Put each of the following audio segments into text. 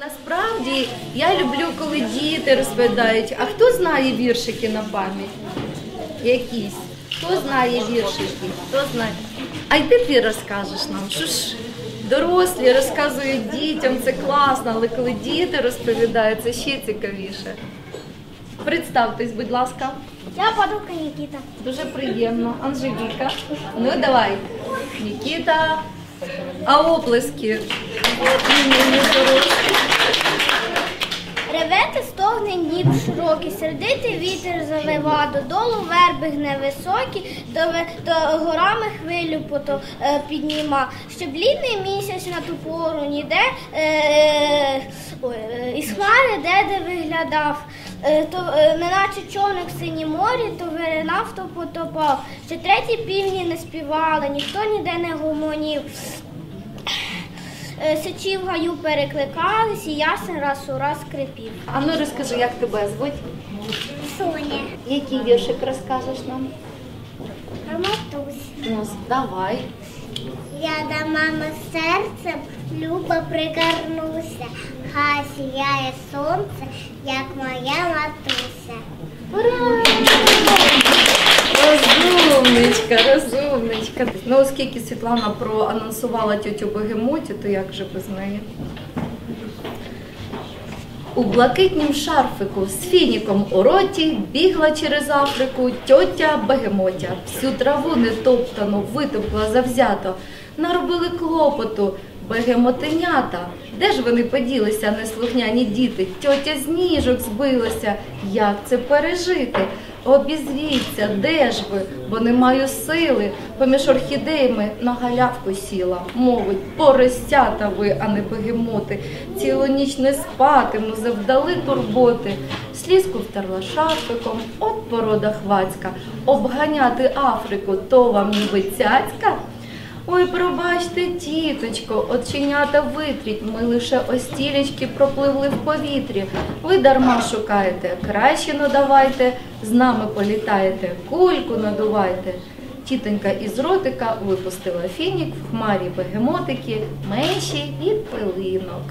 Насправді я люблю, коли діти розповідають. А хто знає віршики на пам'ять? Якісь? Хто знає віршики? Хто знає? А йди ти розкажеш нам, що ж дорослі розказують дітям, це класно, але коли діти розповідають, це ще цікавіше. Представтесь, будь ласка. Я подруга Нікіта. Дуже приємно. Анжеліка. Ну давай. Нікіта. А оплески. От імені дорослі. Ревети стогне ніб широкий, сердитий вітер завива, додолу верби гне високі, до, до горами хвилю пото, е, підніма. Що блідний місяць на ту пору ніде е, е, із хмари де де виглядав, е, то е, неначе човник в синім морі, то виринав, то потопав. Ще треті півні не співали, ніхто ніде не гомонів. Сичі в гаю перекликались, і ясен раз у раз скрипів. А ну розкажи, як тебе звуть? Соня. Який віршик розкажеш нам? Матусь. Ну, давай. Я до мами серцем любо пригорнуся. Хай сіяє сонце, як моя матуся. Ура! Розумничка, розумничка. Ну, оскільки Світлана проанонсувала тьотю Бегемоті, то як же без неї? У блакитнім шарфику з фініком у роті бігла через Африку тьотя Бегемотя. Всю траву нетоптану витопла завзято. Наробили клопоту бегемотенята. Де ж вони поділися, неслухняні діти? Тьотя з ніжок збилася. Як це пережити? Обізвіться, де ж ви, бо не маю сили. Поміж орхідеями на галявку сіла. Мовить, поростята ви, а не бегемоти. Цілу ніч не спатиму, завдали турботи. Слізку втерла шарфиком, от порода хвацька. Обганяти Африку, то вам ніби цяцька. Ой, пробачте, тіточко, оченята витріть, ми лише остілечки пропливли в повітрі. Ви дарма шукаєте, краще надавайте, з нами політаєте, кульку надувайте. Тітонька із ротика випустила фінік в хмарі бегемотики, менші від пилинок.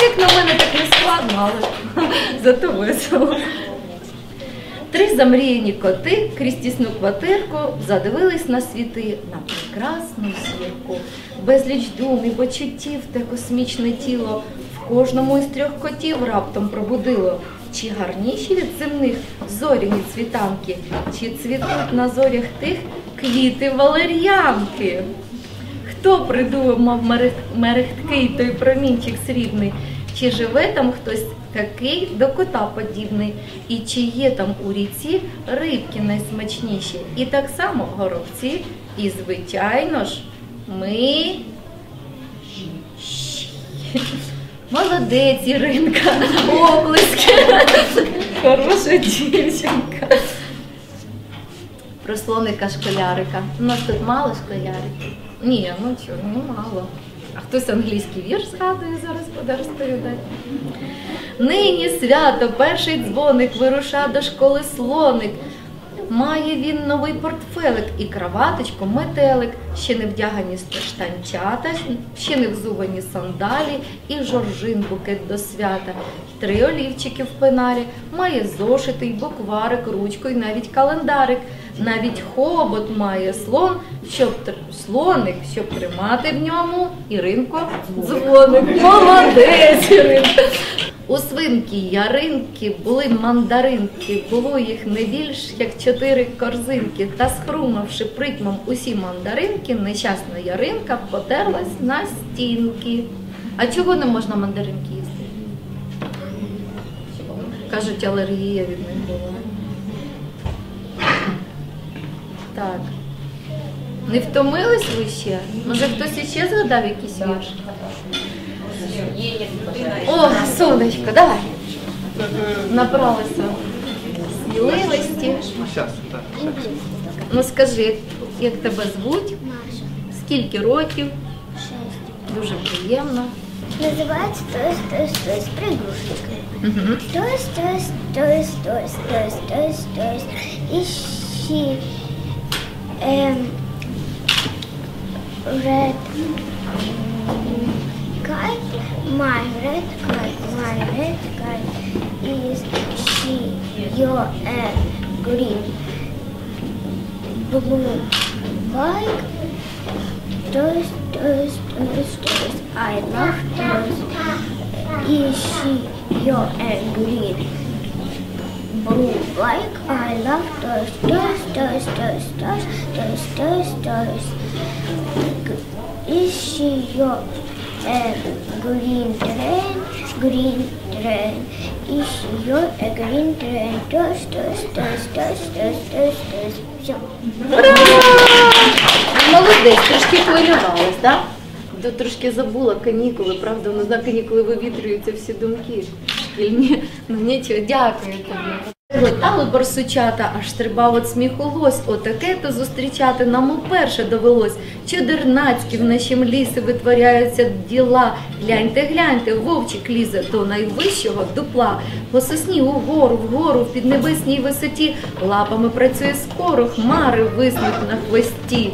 Як на мене так не складно, але зато весело. Три замріяні коти крізь тісну квартирку задивились на світи, на прекрасну зірку. Безліч дум і почуттів те космічне тіло в кожному із трьох котів раптом пробудило. Чи гарніші від земних зоряні цвітанки, чи цвітуть на зорях тих квіти валер'янки? Хто придумав мерех- мерехткий той промінчик срібний? Чи живе там хтось такий до кота подібний? І чи є там у ріці рибки найсмачніші? І так само горобці, і звичайно ж, ми. Молодець, Іринка, оплески. Хороша дівчинка. Про слоника школярика. У нас тут мало школяриків. Ні, ну чого, ну мало. А хтось англійський вірш згадує, зараз буде розповідати. Нині свято, перший дзвоник вируша до школи слоник. Має він новий портфелик і краваточку, метелик, ще не вдягані штанчата, ще не взувані сандалі і жоржин букет до свята. Три олівчики в пеналі, має зошитий, букварик, ручку і навіть календарик. Навіть хобот має слон, щоб слоник, щоб тримати в ньому Іринко дзвоник. Молодець, Іринка. У свинки яринки були мандаринки, було їх не більш як чотири корзинки. Та схрумавши притьмом усі мандаринки, нещасна яринка потерлась на стінки. А чого не можна мандаринки їсти? Кажуть, алергія від них Так. Не втомились ви ще? Може хтось іще згадав якийсь вірш? О, сонечко, давай. Набралися сміливості. Ну скажи, як тебе звуть? Маша. Скільки років? Шесть. Дуже приємно. Називається «Тось, тось, тось, пригрушечка». Тось, тось, тось, тось, тось, тось, тось. І ще um, red guy, My red guy, my red guy is she, your, and green. Blue bike. Toast, toast, toast, toast. I love toast. Is she, your, and green. Blue like I love toys, toys, toys, toys, toys, toys, toys, toys. Is she your and green train? Green train. Is she your a green train? Toys, toys, toys, toys, toys, toys, toys. Все. Молодець, трошки хвилювалась, так? Да? Трошки забула канікули, правда, ну на канікули вивітрюються всі думки. Шкільні. Ну нічого, дякую тобі. Летали борсучата, аж стрибав от сміху лось. Отаке то зустрічати нам уперше довелось. Чудернацькі в нашім лісі витворяються діла. Гляньте, гляньте, вовчик лізе до найвищого дупла. По сосні угору, вгору, в піднебесній висоті. Лапами працює скоро, хмари виснуть на хвості.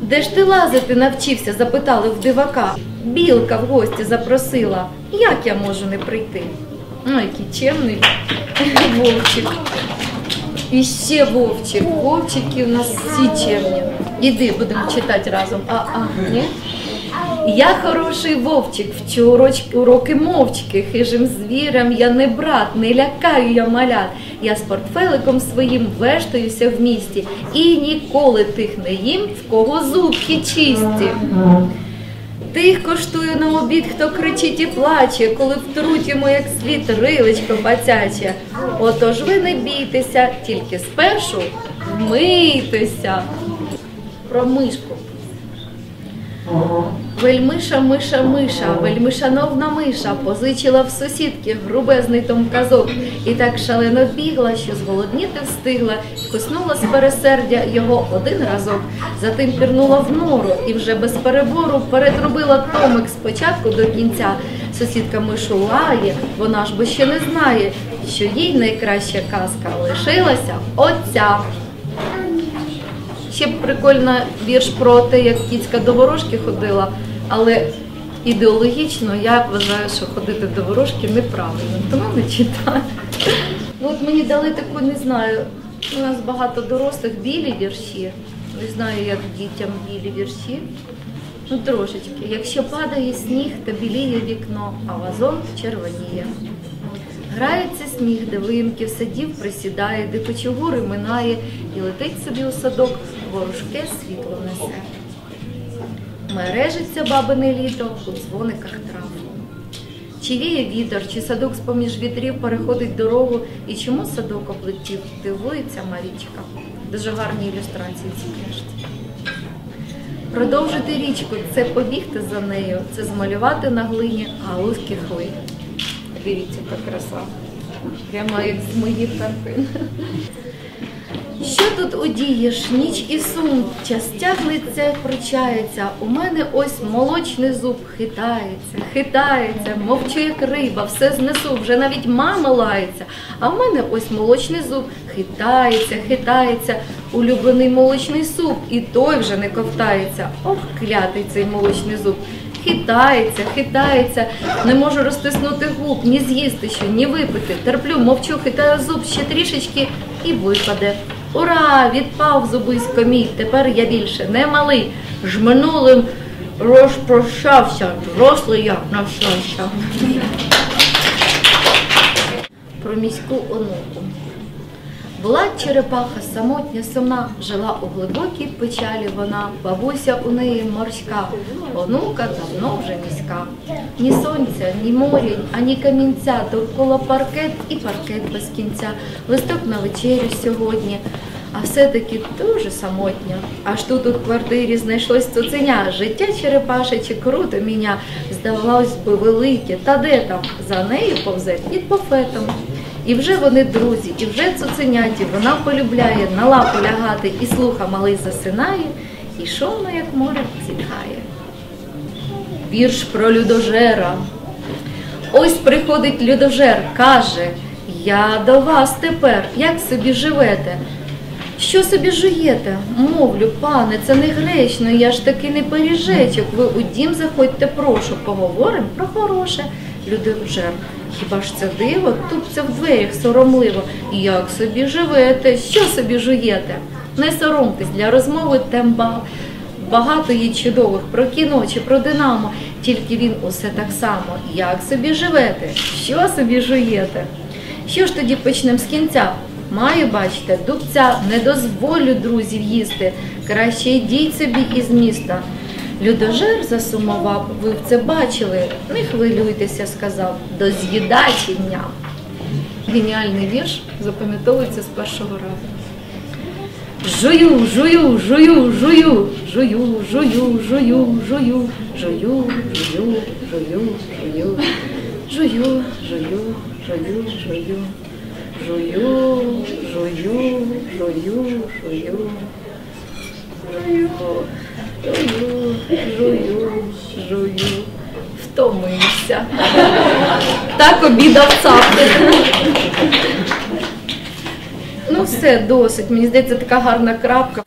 Де ж ти лазити навчився? запитали в дивака. Білка в гості запросила. Як я можу не прийти? Ну, який чемний вовчик. І ще вовчик. Вовчики у нас всі чемні. Іди, будемо читати разом. А, а, ні? Я хороший вовчик, вчу уроки мовчки, хижим звірям я не брат, не лякаю я малят. Я з портфеликом своїм вештаюся в місті і ніколи тих не їм, в кого зубки чисті. Тих коштую на обід, хто кричить і плаче, коли втруть йому як слід рилечко пацяче. Отож ви не бійтеся, тільки спершу вмийтеся. Про мишку. Вельмиша, миша, миша, вельмишановна миша позичила в сусідки грубезний том казок і так шалено бігла, що зголодніти встигла, куснула з пересердя його один разок, затим пірнула в нору і вже без перебору перетрубила томик спочатку до кінця. Сусідка мишу лає, вона ж бо ще не знає, що їй найкраща казка лишилася оця. Ще б прикольно вірш про те, як кіцька до ворожки ходила, але ідеологічно я вважаю, що ходити до ворожки неправильно, тому не читаю. Ну от мені дали таку, не знаю, у нас багато дорослих білі вірші. Не знаю, як дітям білі вірші. Ну трошечки. Якщо падає сніг, то біліє вікно, а вазон червоніє. Грається сніг, де виїмки в садів присідає, де кочугури минає і летить собі у садок, ворожке світло несе. Мережиться бабине літо у дзвониках трав. Чи віє вітер, чи садок з-поміж вітрів переходить дорогу, і чому садок облетів, дивується Марічка. Дуже гарні ілюстрації ці книжці. Продовжити річку це побігти за нею, це змалювати на глині галузки хвиль. Дивіться, яка краса. Прямо як з моїх картин. Що тут одієш? Ніч і сум, час тягнеться, пручається. У мене ось молочний зуб хитається, хитається, мовчу, як риба, все знесу, вже навіть мама лається. А в мене ось молочний зуб хитається, хитається, улюблений молочний суп, і той вже не ковтається. Ох, клятий цей молочний зуб. Хитається, хитається, не можу розтиснути губ, ні з'їсти що, ні випити. Терплю, мовчу, хитаю зуб ще трішечки і випаде. Ура! Відпав зубисько мій, тепер я більше не малий. Ж минулим розпрощався, дорослий я на щастя. Про міську онуку. Була черепаха самотня сумна, жила у глибокій печалі вона, бабуся у неї морська, онука давно вже міська. Ні сонця, ні моря, ані камінця, довкола паркет і паркет без кінця, листок на вечерю сьогодні. А все-таки дуже самотня. Аж тут у квартирі знайшлось цуценя. Життя черепашече круто міня. Здавалось би, велике, та де там? За нею повзе під буфетом. І вже вони друзі, і вже цуценяті, вона полюбляє на лапу лягати, і слуха малий засинає, і шовно, як море, зітхає. Вірш про людожера. Ось приходить людожер, каже, я до вас тепер, як собі живете? Що собі жуєте? Мовлю, пане, це не гречно, я ж таки не пиріжечок. Ви у дім заходьте, прошу, поговоримо про хороше. Людожер, хіба ж це диво? Тупця в дверях соромливо. Як собі живете? Що собі жуєте? Не соромтесь, для розмови тем ба- багато є чудових про кіно чи про динамо, тільки він усе так само. Як собі живете? Що собі жуєте? Що ж тоді почнемо з кінця? Маю, бачите, дубця не дозволю друзів їсти. Краще йдіть собі із міста. Людожер засумував, ви це бачили. Не хвилюйтеся, сказав, до з'їдачення. Геніальний вірш запам'ятовується з першого разу. Жую, жую, жую, жую, жую, жую, жую, жую, жую, жую, жую, жую, жую, жую, жую, жую, жую, жую, жую, жую, жую, жую, жую. Втомився. Так обідав цапки. Ну все, досить. Мені здається, така гарна крапка.